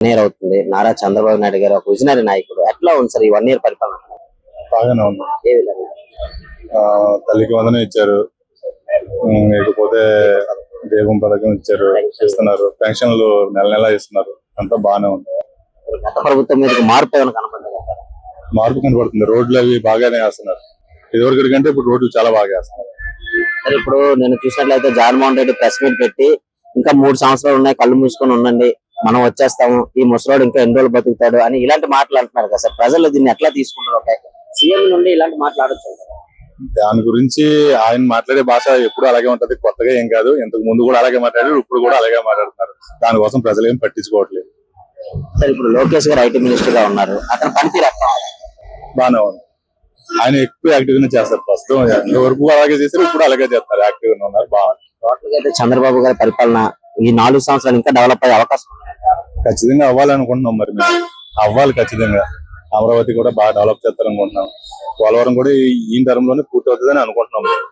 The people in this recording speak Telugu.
వన్ ఇయర్ అవుతుంది. నారా చంద్రబాబు నాయుడు గారు ఒక విజనరీ నాయకుడు. ఎట్లా ఉంది సార్ ఈ వన్ ఇయర్ పరిపాలన? బాగానే ఉంది. ఏ విధంగా? ఆ, తల్లికి వందనం ఇచ్చారు. ఉమ్, ఇకపోతే దీపం పథకం ఇచ్చారు. ఇస్తున్నారు. పెన్షన్లు నెల నెల ఇస్తున్నారు. అంతా బాగానే ఉంది. గత ప్రభుత్వం మీదకి మార్పు ఏమైనా కనపడ్డా మార్పు కనబడుతుంది రోడ్లు అవి బాగానే వేస్తున్నారు. ఇదివరకు కంటే ఇప్పుడు రోడ్లు చాలా బాగా వేస్తున్నారు. సరే ఇప్పుడు నేను చూసినట్లయితే జగన్మోహన్ రెడ్డి ప్రెస్ మీట్ పెట్టి ఇంకా మూడు సంవత్సరాలు ఉన్నాయి. కళ్ళు మూసుకొని ఉండండి. మనం వచ్చేస్తాము ఈ ముసలోడు ఇంకా ఎన్ని రోజులు బతుకుతాడు అని ఇలాంటి మాటలు అంటున్నారు కదా సార్. ప్రజలు దీన్ని ఎట్లా తీసుకుంటారు సీఎం నుండి ఇలాంటి మాట్లాడచ్చు దాని గురించి ఆయన మాట్లాడే భాష ఎప్పుడు అలాగే ఉంటది కొత్తగా ఏం కాదు. ఇంతకు ముందు కూడా అలాగే మాట్లాడారు ఇప్పుడు కూడా అలాగే మాట్లాడుతున్నారు. దానికోసం ప్రజలు ఏం పట్టించుకోవట్లేదు. సార్ ఇప్పుడు లోకేష్ గారు ఐటీ మినిస్టర్గా ఉన్నారు అతను పనితీరు? బాగానే ఉంది. ఆయన ఎక్కువ యాక్టివ్ గానే చేస్తారు ప్రస్తుతం. ఇంతవరకు అలాగే చేశారు ఇప్పుడు అలాగే చేస్తారు. యాక్టివ్ గానే ఉన్నారు బాగుంది గా చంద్రబాబు గారి పరిపాలన ఈ నాలుగు సంవత్సరాలు ఇంకా డెవలప్ అయ్యే అవకాశం ఖచ్చితంగా అవ్వాలనుకుంటున్నాం మరి మేము. అవ్వాలి ఖచ్చితంగా. అమరావతి కూడా బాగా డెవలప్ చేస్తారనుకుంటున్నాం. పోలవరం కూడా ఈ- టర్మ్లోనే పూర్తి అవుతుందని అనుకుంటున్నాం.